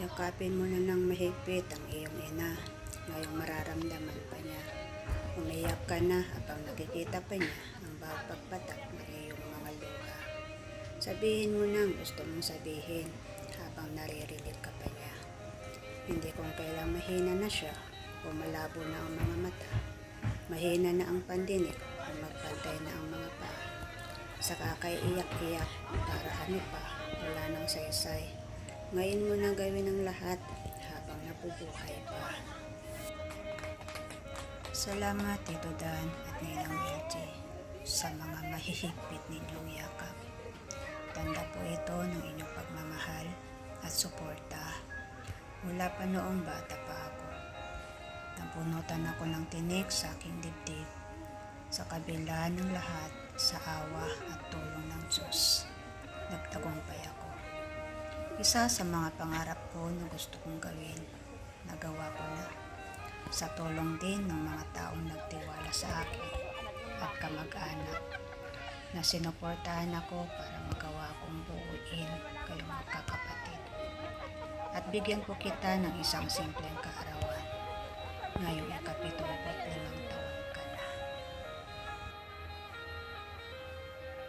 Yakapin mo na ng mahigpit ang iyong ina. Ngayong mararamdaman pa niya. Umiyak ka na habang nakikita pa niya ang bawat pagpatak ng iyong mga luha. Sabihin mo na ang gusto mong sabihin habang naririnig ka pa niya. Hindi kung kailang mahina na siya o malabo na ang mga mata. Mahina na ang pandinig o magpantay na ang mga paa. Saka kay iyak-iyak para ano pa, wala nang saysay. Ngayon mo na gawin ang lahat habang nabubuhay pa. Salamat Tito Dan at Ninang Wilgie sa mga mahihigpit ninyong yakap. Tanda po ito ng inyong pagmamahal at suporta. Mula pa noong bata pa ako. Nabunutan ako ng tinik sa aking dibdib. Sa kabila ng lahat, sa awa at tulong ng Diyos. Isa sa mga pangarap ko na gusto kong gawin, nagawa ko na. Sa tulong din ng mga taong nagtiwala sa akin at kamag-anak na sinuportahan ako para magawa kong buuin kayong magkakapatid. At bigyan ko kita ng isang simpleng kaarawan ngayong ikapitong